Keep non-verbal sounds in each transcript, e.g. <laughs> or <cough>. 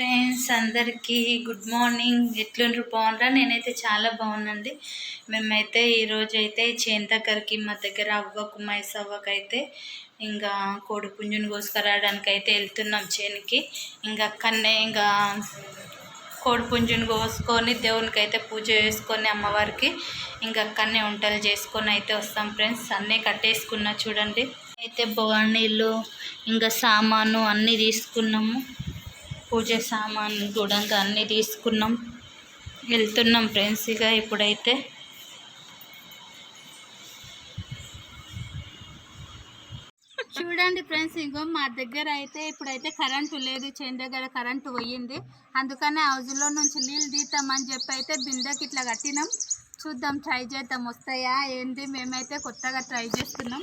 Friends అందరికీ good morning. ఎట్లుండ్రు? బాగుండ్రా? నేనైతే చాలా బాగున్నాండి. మేమైతే ఈరోజు అయితే చేను దగ్గరికి మా దగ్గర అవ్వకు మైసవ్వకైతే ఇంకా కోడి పుంజుని కోసుకురావడానికి అయితే వెళ్తున్నాం చేనుకి. ఇంకా అక్కడనే ఇంకా కోడి పుంజుని కోసుకొని దేవునికి అయితే పూజ చేసుకొని అమ్మవారికి ఇంకా అక్కడనే వంటలు చేసుకొని అయితే వస్తాం ఫ్రెండ్స్. అన్నీ కట్టేసుకున్నా చూడండి. అయితే బొగానీళ్ళు ఇంకా సామాను అన్నీ తీసుకున్నాము. పూజ సామాన్లు కూడా అన్నీ తీసుకున్నాం. వెళ్తున్నాం ఫ్రెండ్స్ ఇక ఇప్పుడైతే. చూడండి ఫ్రెండ్స్ ఇంకో మా దగ్గర అయితే ఇప్పుడైతే కరెంటు లేదు చేను దగ్గర కరెంటు పోయింది. అందుకనే హౌజ్లో నుంచి నీళ్ళు తీద్దామని చెప్పి అయితే బిందెకి ఇట్లా కట్టినాం. చూద్దాం ట్రై చేద్దాం వస్తాయా ఏంది? మేమైతే కొత్తగా ట్రై చేస్తున్నాం.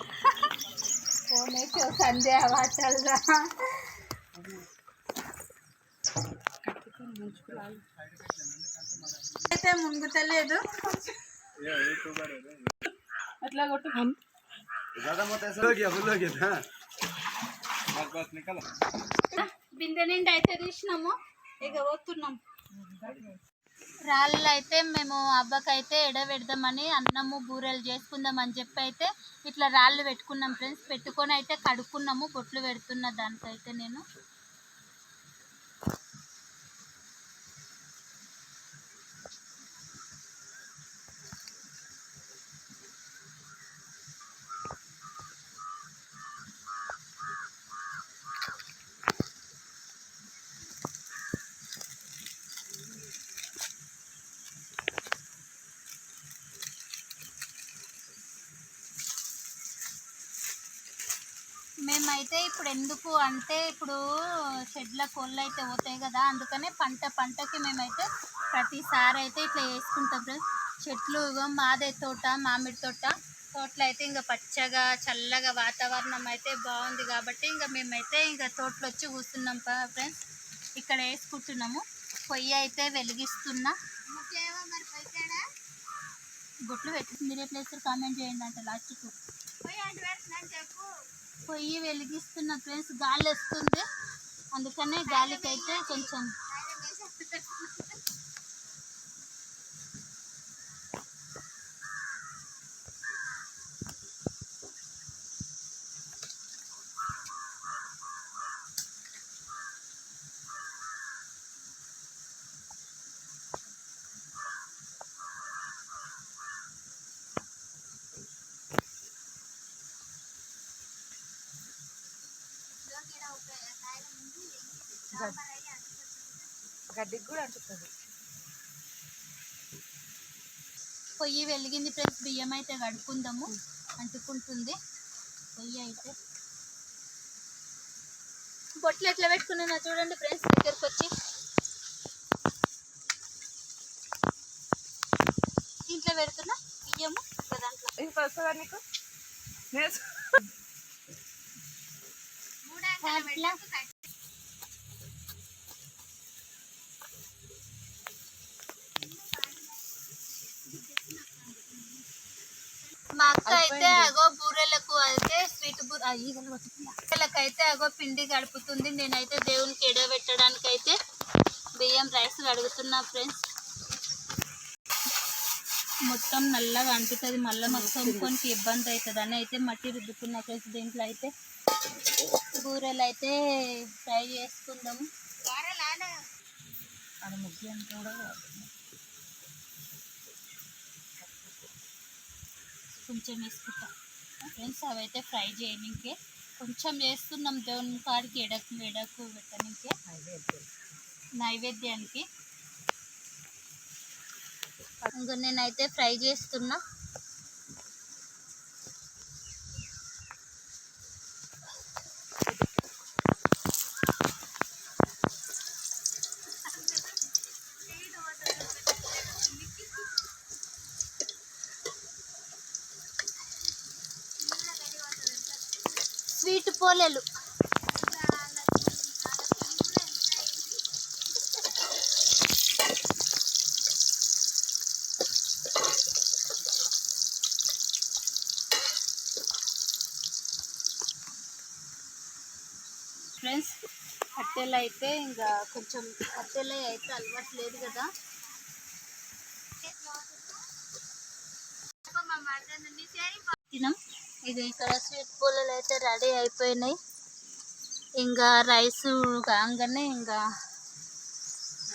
<laughs> ఫోన్ సందే అయితే మునుగుతలేదు అట్లా కొట్టు? బిందె నిండి అయితే తీసినాము. ఇక పోతున్నాం. రాళ్ళు అయితే మేము అవ్వకైతే ఎడబెడదామని అన్నము బూరెలు చేసుకుందాం అని చెప్పి అయితే ఇట్లా రాళ్ళు పెట్టుకున్నాం ఫ్రెండ్స్. పెట్టుకొని అయితే కడుక్కున్నాము బొట్లు పెడుతున్న దానికైతే నేను. మేమైతే ఇప్పుడు ఎందుకు అంటే ఇప్పుడు షెడ్ల కోళ్ళు అయితే పోతాయి కదా అందుకనే పంట పంటకి మేమైతే ప్రతిసారి అయితే ఇట్లా వేసుకుంటాం ఫ్రెండ్స్. చెట్లు మాదే తోట మామిడి తోట. తోటలో అయితే ఇంకా పచ్చగా చల్లగా వాతావరణం అయితే బాగుంది కాబట్టి ఇంకా మేమైతే ఇంకా తోటలో వచ్చి కూర్చున్నాం ఫ్రెండ్స్. ఇక్కడ వేసుకుంటున్నాము. పొయ్యి అయితే వెలిగిస్తున్నా. బొట్లు పెట్టి. మీరు ఎట్లా వేస్తారు? కామెంట్ చేయండి అంటే లాస్ట్కు. పొయ్యి వెలిగిస్తున్న ఫ్రెండ్స్ గాలి వస్తుంది. అందుకనే గాలికైతే కొంచెం గడ్డికి కూడా అంటుతుంది. పొయ్యి వెలిగింది ఫ్రెండ్స్ బియ్యం అయితే కడుక్కుందాము అంటుకుంటుంది. పొయ్యి అయితే. బొట్లు ఎట్లా పెట్టుకున్నా చూడండి ఫ్రెండ్స్ దగ్గరకు వచ్చి. ఇంట్లో పెడుతున్నా బియ్యము దాంట్లో. ఇది వస్తుందా నీకు? మా అక్క అయితే అగో బూరెలకు అయితే స్వీట్ బూర బూరెలకు అయితే అగో పిండి గడుపుతుంది. నేనైతే దేవునికి ఎడబెట్టడానికి అయితే బియ్యం రైస్ కడుగుతున్నా ఫ్రెండ్స్ మొత్తం నల్లగా అంటుతుంది మళ్ళీ మాకు సొంపుకోనికి ఇబ్బంది అవుతుంది అని అయితే మట్టి రుద్దుకున్న ఫ్రెండ్స్ దీంట్లో అయితే. బూరెలు అయితే ఫ్రై చేసుకుందాము అది అంటే కూడా కొంచెం వేసుకుంటాం. ఫ్రెండ్స్ అవైతే ఫ్రై చేయడానికే కొంచెం చేస్తున్నాం దేవుని కాడికి ఎడకు ఎడకు పెట్టడానికే నైవేద్యానికి. ఇంకా నేనైతే ఫ్రై చేస్తున్నా. స్వీట్ పోలేలు. ఫ్రెండ్స్ కట్టెలు అయితే ఇంకా కొంచెం కట్టెలు అయితే అలవాటు లేదు కదా. తినం ఇది ఇక్కడ స్వీట్ పూలలు అయితే రెడీ అయిపోయినాయి. ఇంకా రైస్ కాగానే ఇంకా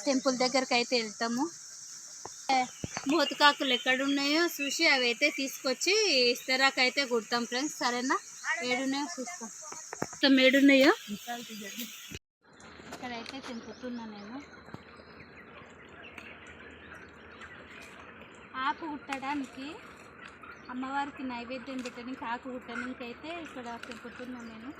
టెంపుల్ దగ్గరికి అయితే వెళ్తాము. మూతకాకులు ఎక్కడ ఉన్నాయో చూసి అవి అయితే తీసుకొచ్చి ఇస్తరాకు అయితే కుడతాం ఫ్రెండ్స్. సరేనా? ఏడున్నాయో చూస్తాం. మొత్తం ఏడున్నాయో? ఇక్కడైతే తింపుతున్నా నేను. ఆకు కుట్టడానికి అమ్మవారికి నైవేద్యం పెట్టడానికి ఆకు కుట్టడానికి అయితే ఇక్కడ తెంపుతున్నా నేను.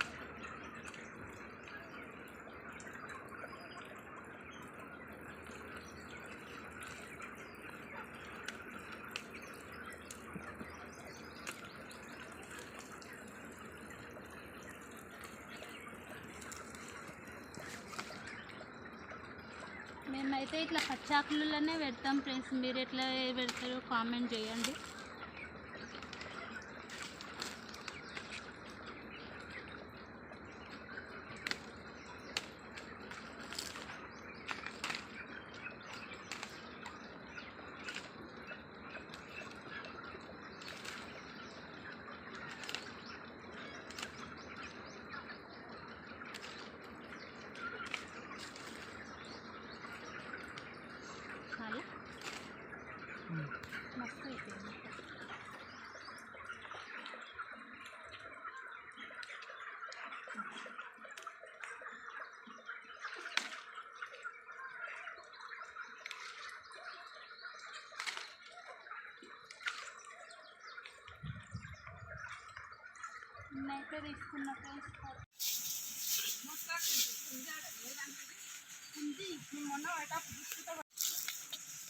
మేమైతే ఇట్లా పచ్చాకులలోనే పెడతాం ఫ్రెండ్స్. మీరు ఎట్లా పెడతారో కామెంట్ చేయండి చాలా మస్తు అయిపోయింది అయితే తీసుకున్న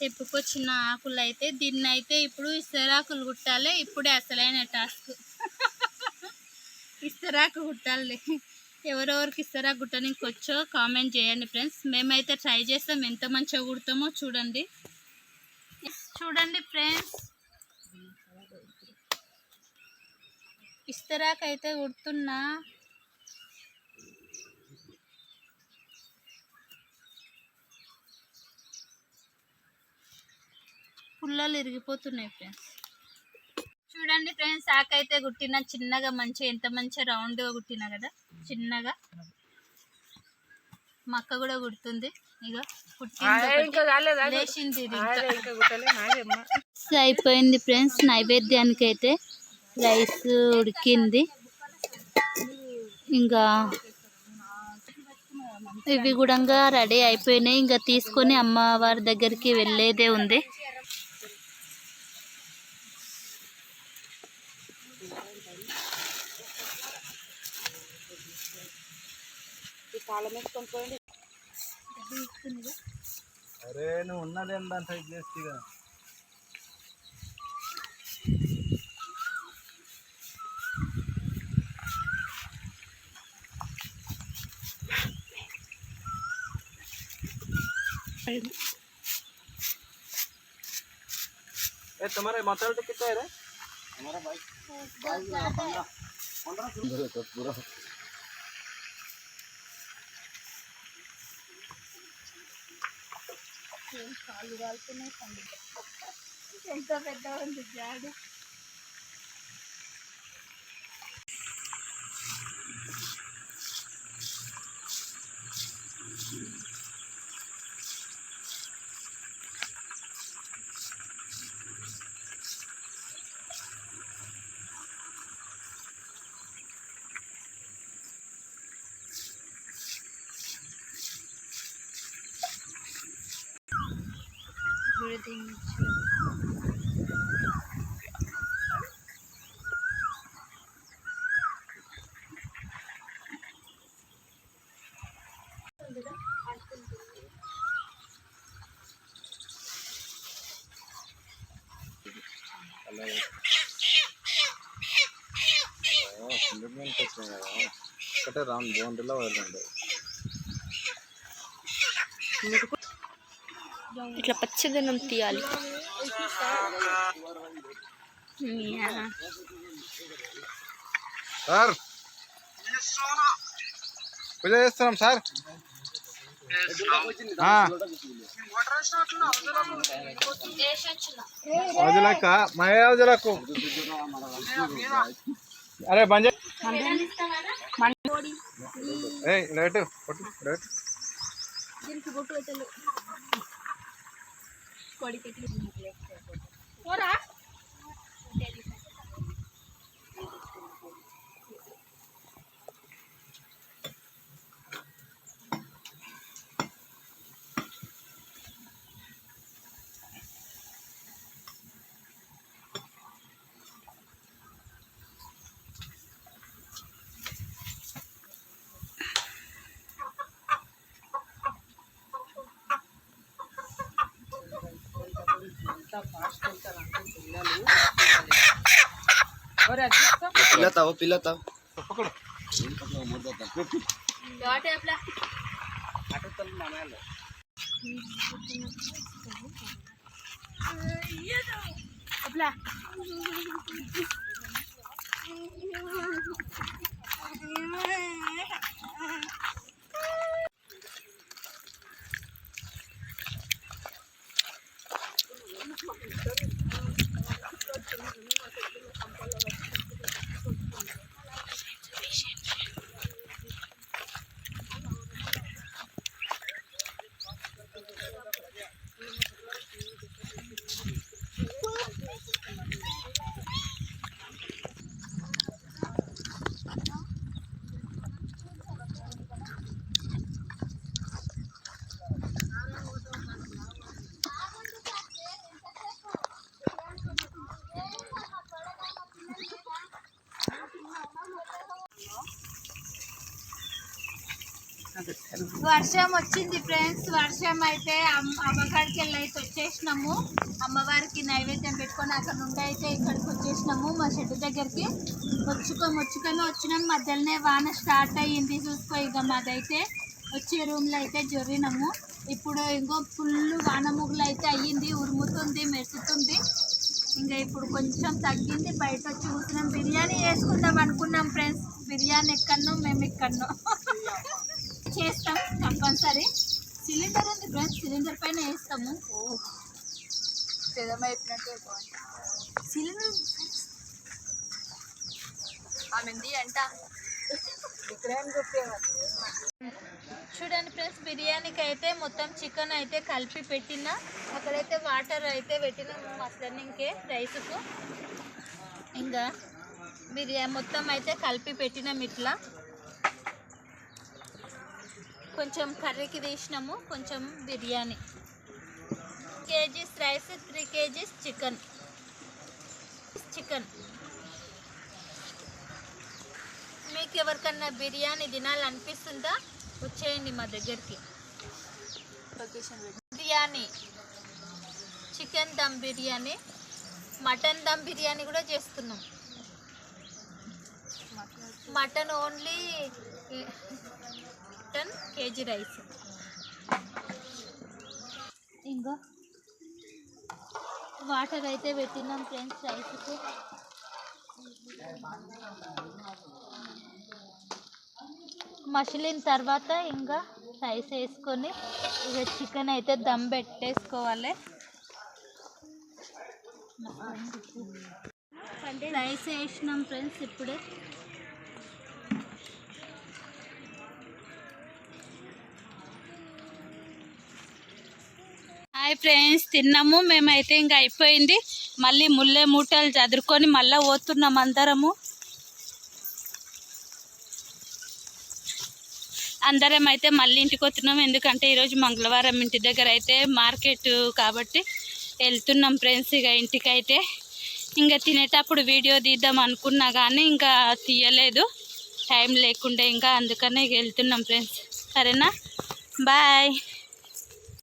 తెప్పుకొచ్చిన ఆకులు అయితే దీన్ని అయితే ఇప్పుడు ఇస్తరాకులు కుట్టాలి ఇప్పుడే అసలైన టాస్క్ ఇస్తరాకు కుట్టాలి. ఎవరెవరికి ఇస్తరాకు కుట్టడానికి వచ్చో కామెంట్ చేయండి ఫ్రెండ్స్ మేమైతే ట్రై చేస్తాం ఎంత మంచిగా కుడతామో చూడండి. చూడండి ఫ్రెండ్స్ ఇస్తరాకు అయితే కుడుతున్నా పుల్లలు ఇరిగిపోతున్నాయి ఫ్రెండ్స్. చూడండి ఫ్రెండ్స్ ఆకైతే కుట్టిన చిన్నగా మంచిగా ఎంత మంచిగా రౌండ్గా కుట్టిన కదా? చిన్నగా. మా అక్క కూడా కుడుతుంది ఇక కుట్టింది అయిపోయింది ఫ్రెండ్స్ నైవేద్యానికి అయితే రైస్ ఉడికింది. ఇంకా ఇవి కూడా రెడీ అయిపోయినాయి. ఇంకా తీసుకొని అమ్మవారి దగ్గరికి వెళ్ళేదే ఉంది. అరే నువ్వు ఉన్నది దాని చేస్తే ఇక. ए तुम्हारे मोटरसाइकिल कितना है रे हमारा बाइक बाइक पंद्रह पंद्रह <laughs> तो पूरा ఎంత పెద్ద ఉంది జాడు గుడి దించు ఫింగర్మెంట్ కదా ఒకటే రౌండ్ బౌండరీలో వదలండి ఇట్లా పచ్చదనం తీయాలి. సార్. పూజ చేస్తున్నాం సార్. వదిలక్క మహే వదిలకు. అరే ¿Por qué. फास्ट होकर आपको पीला लो तो और अजीब सा पिलाता हो पिलाता हो पकड़ो पकड़ो मोड़ जाता डॉट है अपना। आटो तो तल मामा लो ये दो अपना। Yeah. <laughs> వర్షం వచ్చింది ఫ్రెండ్స్. వర్షం అయితే అమ్మ అమ్మగారికి వెళ్ళి అయితే వచ్చేసినాము. అమ్మవారికి నైవేద్యం పెట్టుకొని అక్కడ నుండి అయితే ఇక్కడికి వచ్చేసినాము మా షెడ్ దగ్గరికి. వచ్చుకొని వచ్చుకొని వచ్చినాం. మధ్యలోనే వాన స్టార్ట్ అయ్యింది చూసుకో ఇక మాదైతే. వచ్చే రూమ్లో అయితే జొరినాము. ఇప్పుడు ఇంకో ఫుల్ వాన ముగ్గులు అయితే అయ్యింది. ఉరుముతుంది మెరుస్తుంది. ఇంకా ఇప్పుడు కొంచెం తగ్గింది. బయట వచ్చి కూర్చున్నాం. బిర్యానీ వేసుకుందాం అనుకున్నాం ఫ్రెండ్స్. బిర్యానీ ఎక్కడో మేము ఎక్కడో చేస్తాం కంపల్సరీ సిలిండర్ ఉంది ఫ్రెండ్స్ సిలిండర్ పైన వేస్తాము. సిలిండర్ ఆమెంది అంట. చూడండి ఫ్రెండ్స్ బిర్యానీకి అయితే మొత్తం చికెన్ అయితే కలిపి పెట్టిన. అక్కడైతే వాటర్ అయితే పెట్టిన మసలనికే రైస్కు. ఇంకా బిర్యానీ మొత్తం అయితే కలిపి పెట్టినాం ఇట్లా. కొంచెం కర్రీకి తీసినాము కొంచెం biryani. KGs rice three KGs chicken. Chicken. మీకు ఎవరికన్నా బిర్యానీ తినాలనిపిస్తుందా? వచ్చేయండి మా దగ్గరికి. బిర్యానీ. చికెన్ దమ్ బిర్యానీ. మటన్ దమ్ బిర్యానీ కూడా చేస్తున్నాం. Mutton only mutton KG rice. ఇంకా వాటర్ అయితే పెట్టినాం ఫ్రెండ్స్ రైస్కు. మసిలిన తర్వాత ఇంకా రైస్ వేసుకొని ఇక చికెన్ అయితే దమ్ పెట్టేసుకోవాలి. రైస్ వేసినాం ఫ్రెండ్స్ ఇప్పుడే. హాయ్ ఫ్రెండ్స్ తిన్నాము. మేమైతే ఇంకా అయిపోయింది. మళ్ళీ ముల్లె మూటలు చదురుకొని మళ్ళీ పోతున్నాం అందరము. అందరం అయితే మళ్ళీ ఇంటికి వస్తున్నాం. ఎందుకంటే ఈరోజు మంగళవారం ఇంటి దగ్గర అయితే మార్కెట్ కాబట్టి వెళ్తున్నాం ఫ్రెండ్స్ ఇక ఇంటికి అయితే ఇంకా తినేటప్పుడు వీడియో తీద్దాం అనుకున్నా కానీ ఇంకా తీయలేదు. టైం లేకుండా ఇంకా అందుకనే ఇక వెళ్తున్నాం ఫ్రెండ్స్. సరేనా? బాయ్.